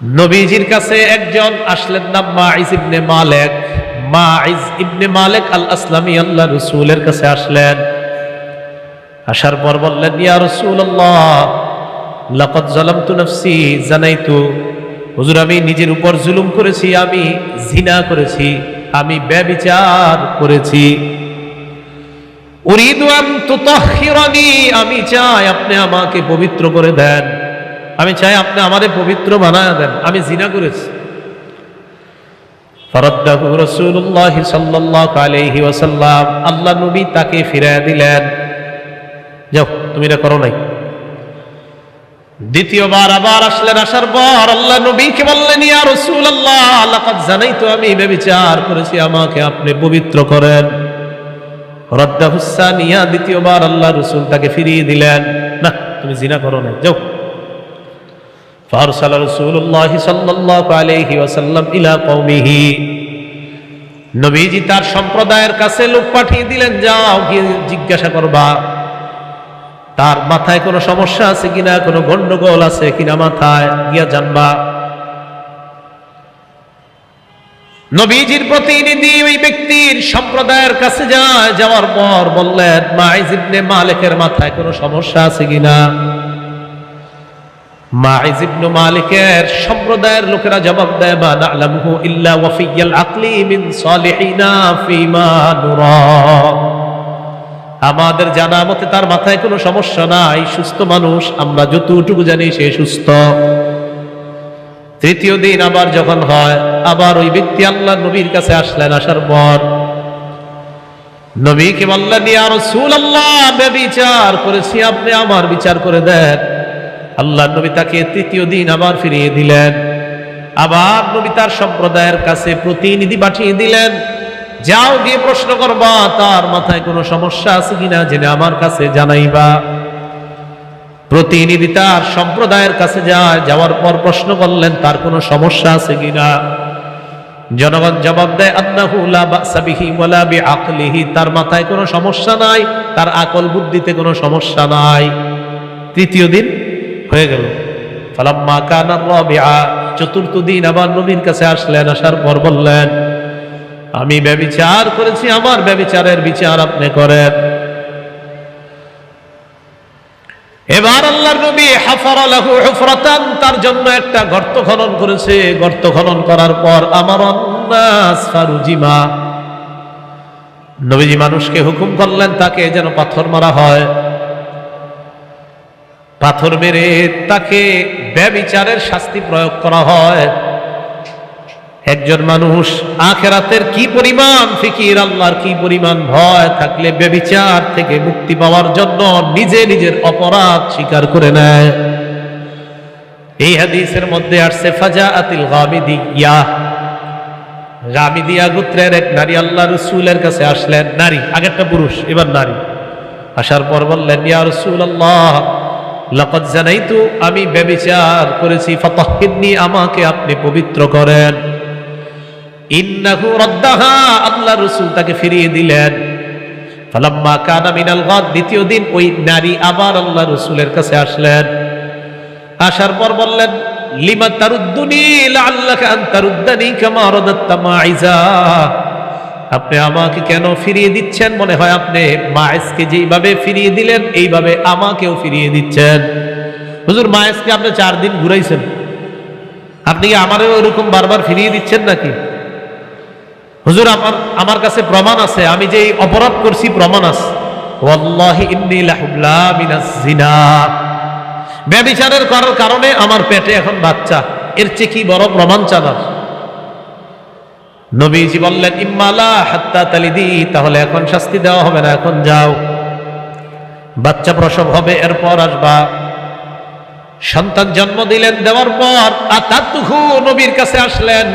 নবীজির কাছে একজন আসলেন নাম মাইজ ইবনে মালেক। মাইজ ইবনে মালেক আল আসলামী আল্লাহ রসুলের কাছে আসলেন। আসার পর বললেন, ইয়া রসুল্লাহ লাকত জালামতু নফসি, জানাইতু, হুজুর, আমি নিজের উপর জুলুম করেছি, আমি জিনা করেছি, আমি ব্যবিচার করেছি। উরিদু আন তুতাহহিরানি আমি চাই আপনি আমাকে পবিত্র করে দেন। আমি চাই আপনি আমাদের পবিত্র বানায় দেন। আমি জিনা করেছি। ফরদ্দাহু আল্লাহ নবী তাকে দিলেন। যাও, তুমি এটা করো নাই। দ্বিতীয়বার আবার আসলেন, আসার পর আল্লাহ নবীকে বললেন, ইয়া আমি করেছি, আমাকে আপনি পবিত্র করেন। রদ্দা হুসানিয়া দ্বিতীয়বার আল্লাহ রসুল তাকে ফিরিয়ে দিলেন। না, তুমি জিনা করো না যাও। ফারসাল রসুল্লাহ সাল্লাল্লাহু আলাইহি ওয়াসাল্লাম ইলা কওমিহি নবীজি তার সম্প্রদায়ের কাছে লোক পাঠিয়ে দিলেন, যাও গিয়ে জিজ্ঞাসা করবা, তার মাথায় কোনো সমস্যা আছে কিনা, কোনো গন্ডগোল আছে কিনা মাথায়, গিয়া জানবা। নবীজির প্রতিনিধি ওই ব্যক্তির সম্প্রদায়ের কাছে যায়, যাওয়ার পর বললেন, মাইজ ইবনে মালিকের মাথায় কোনো সমস্যা আছে কিনা? মাইজ ইবনে মালিকের সম্প্রদায়ের লোকেরা জবাব দেয়, মা না'লামুহু ইল্লা ওয়াফিয়াল আকলি মিন সালিহিনা ফিমা নুরা। আমাদের জানা মতে তার মাথায় কোনো সমস্যা নাই, সুস্থ মানুষ, আমরা যতটুকু জানি সে সুস্থ। তৃতীয় দিন আবার যখন হয়, আবার ওই ব্যক্তি আল্লাহ নবীর কাছে আসলেন আসার পর। নবীকে বললেন, ইয়া রাসূলুল্লাহ বিচার করেছি, আপনি আমার বিচার করে দেন। আল্লাহ নবী তাকে তৃতীয় দিন আবার ফিরিয়ে দিলেন। আবার নবী তার সম্প্রদায়ের কাছে প্রতিনিধি পাঠিয়ে দিলেন। যাও গিয়ে প্রশ্ন করবা, তার মাথায় কোনো সমস্যা আছে কিনা জেনে আমার কাছে জানাইবা। প্রতিনিধি তার সম্প্রদায়ের কাছে যায়, যাওয়ার পর প্রশ্ন করলেন, তার কোনো সমস্যা আছে কিনা? জনগণ জবাব দেয় বিআকলিহি। তার মাথায় কোনো সমস্যা নাই, তার আকল বুদ্ধিতে কোনো সমস্যা নাই। তৃতীয় দিন হয়ে গেল। ফালাম্মা কানা রাবিআ, চতুর্থ দিন আবার নবীর কাছে আসলেন, আসার পর বললেন, আমি ব্যবিচার করেছি, আমার ব্যবিচারের বিচার আপনি করেন। এবার আল্লাহর নবী হাফারা লাহু হুফরাতান তার জন্য একটা গর্ত খনন করেছে। গর্ত খনন করার পর আমার অন্নাস ফারুজিমা, নবীজি মানুষকে হুকুম করলেন, তাকে যেন পাথর মারা হয়। পাথর মেরে তাকে ব্যবিচারের শাস্তি প্রয়োগ করা হয়। একজন মানুষ আখেরাতের কি পরিমাণ ফিকির, আল্লাহর কি পরিমাণ ভয় থাকলে বেবিচার থেকে মুক্তি পাওয়ার জন্য নিজে নিজের অপরাধ স্বীকার করে নেয়। এই হাদিসের মধ্যে আসছে ফাজা আতিল গামিদি ইয়া গামিদিয়া গোত্রের এক নারী আল্লাহ রসুলের কাছে আসলেন। নারী, আগেরটা পুরুষ, এবার নারী। আসার পর বললেন, ইয়া রসুল আল্লাহ লকত জানাইতু, আমি ব্যবিচার করেছি ফতহিদনি আমাকে আপনি পবিত্র করেন। ইন্নাহু রদ্দাহা, আল্লাহ রসুল তাকে ফিরিয়ে দিলেন। ফালাম্মা কানা মিনাল গাদ, দ্বিতীয় দিন ওই নারী আবার আল্লাহ রসুলের কাছে আসলেন। আসার পর বললেন, লিমা তারুদ্দুনি, লাআল্লাকা আন তারুদ্দানি, কামা রাদাত্তা মাইজা আপনি আমাকে কেন ফিরিয়ে দিচ্ছেন? মনে হয় আপনি মায়েসকে যেইভাবে ফিরিয়ে দিলেন, এইভাবে আমাকেও ফিরিয়ে দিচ্ছেন। হুজুর মায়েসকে আপনি চার দিন ঘুরাইছেন। আপনি কি আমারও ওরকম বারবার ফিরিয়ে দিচ্ছেন নাকি? হুজুর, আমার আমার কাছে প্রমাণ আছে। আমি যে অপরাধ করছি, প্রমাণ আছে। ব্যবিচারের করার কারণে আমার পেটে এখন বাচ্চা। এর চেয়ে কি বড় প্রমাণ চালার নবীজি বললেন ইম্মালা হাত্তা তালিদি তাহলে এখন শাস্তি দেওয়া হবে না, এখন যাও। বাচ্চা প্রসব হবে, এরপর আসবা। সন্তান জন্ম দিলেন, দেওয়ার পর আতাতুহু নবীর কাছে আসলেন।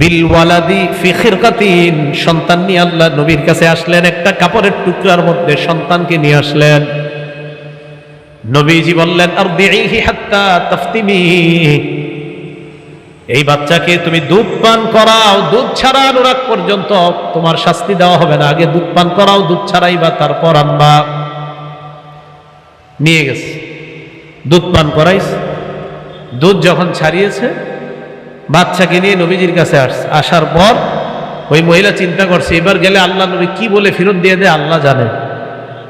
বিলওয়ালাদি ফিখির কাতিন সন্তান নিয়ে আল্লাহ নবীর কাছে আসলেন, একটা কাপড়ের টুকরার মধ্যে সন্তানকে নিয়ে আসলেন। নবীজি বললেন আর হাত্তা তাফতিমি এই বাচ্চাকে তুমি দুধ পান করাও, দুধ ছাড়া অনুরাগ পর্যন্ত তোমার শাস্তি দেওয়া হবে না। আগে দুধ পান করাও, দুধ ছাড়াই বা তারপর আনবা। নিয়ে গেছে। দুধ পান করাইস দুধ যখন ছাড়িয়েছে, বাচ্চাকে নিয়ে নবীজির কাছে আসার পর ওই মহিলা চিন্তা করছে, এবার গেলে আল্লাহ নবী কি বলে ফেরত দিয়ে দেয়? আল্লাহ জানে।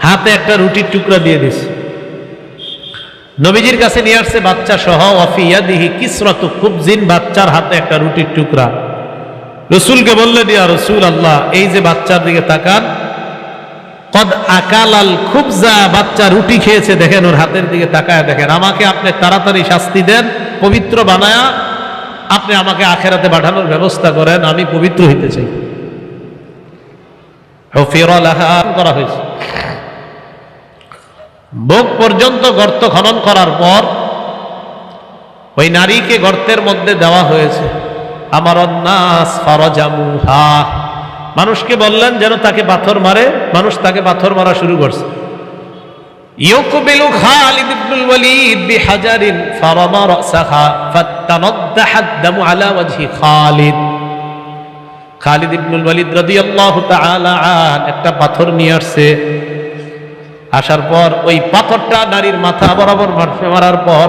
হাতে একটা রুটির টুকরা দিয়ে দিছে নবীজির কাছে নিয়ে আসছে বাচ্চা সহ অফিয়া দিহি কিসরত খুবজিন বাচ্চার হাতে একটা রুটির টুকরা। রসুলকে বললে দিয়া রসুল আল্লাহ এই যে বাচ্চার দিকে তাকান, কদ আকালাল খুবজা বাচ্চা রুটি খেয়েছে, দেখেন ওর হাতের দিকে তাকায়, দেখেন, আমাকে আপনি তাড়াতাড়ি শাস্তি দেন, পবিত্র বানায়া, আপনি আমাকে আখেরাতে পাঠানোর ব্যবস্থা করেন, আমি পবিত্র হইতে চাই। করা হয়েছে। বুক পর্যন্ত গর্ত খনন করার পর ওই নারীকে গর্তের মধ্যে দেওয়া হয়েছে। আমার অন্নাস ফরজামুহা। মানুষকে বললেন যেন তাকে পাথর মারে, মানুষ তাকে পাথর মারা শুরু করছে। একটা পাথর নিয়ে আসছে। আসার পর ওই পাথরটা নারীর মাথা বরাবর মারার পর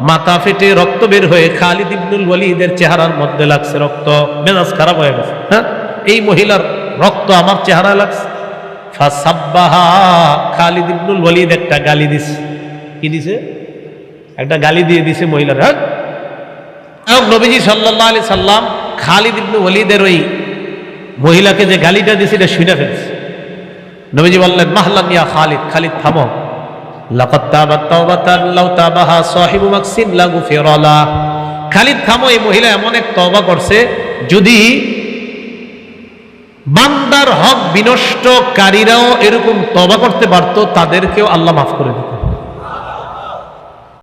মাথা ফেটে রক্ত বের হয়ে খালিদ ইবনুল ওয়ালিদের চেহারার মধ্যে লাগছে রক্ত। মেজাজ খারাপ হয়ে গেছে। হ্যাঁ? এই মহিলার রক্ত আমার চেহারা লাগছে। ফাসাব্বাহা, খালিদ ইবনুল ওয়ালিদ একটা গালি দিছে। কি দিছে? একটা গালি দিয়ে দিছে মহিলার হ্যাঁ? নবীজি সাল্লাল্লাহু আলাইহি সাল্লাম খালিদ ইবনু ওয়ালিদের ওই মহিলাকে যে গালিটা দিছে, এটা শুনে ফেলছে। নবীজি বললেন, মাহলান ইয়া খালিদ খালিদ থামো। লাকাদ তাবাত তাওবাতান, লাউ তাবাহা সাহিবু মাকসিন খালিদ থামো, এই মহিলা এমন এক তওবা করছে, যদি বান্দার হক বিনষ্টকারীরাও এরকম তবা করতে পারতো, তাদেরকেও আল্লাহ মাফ করে দিত।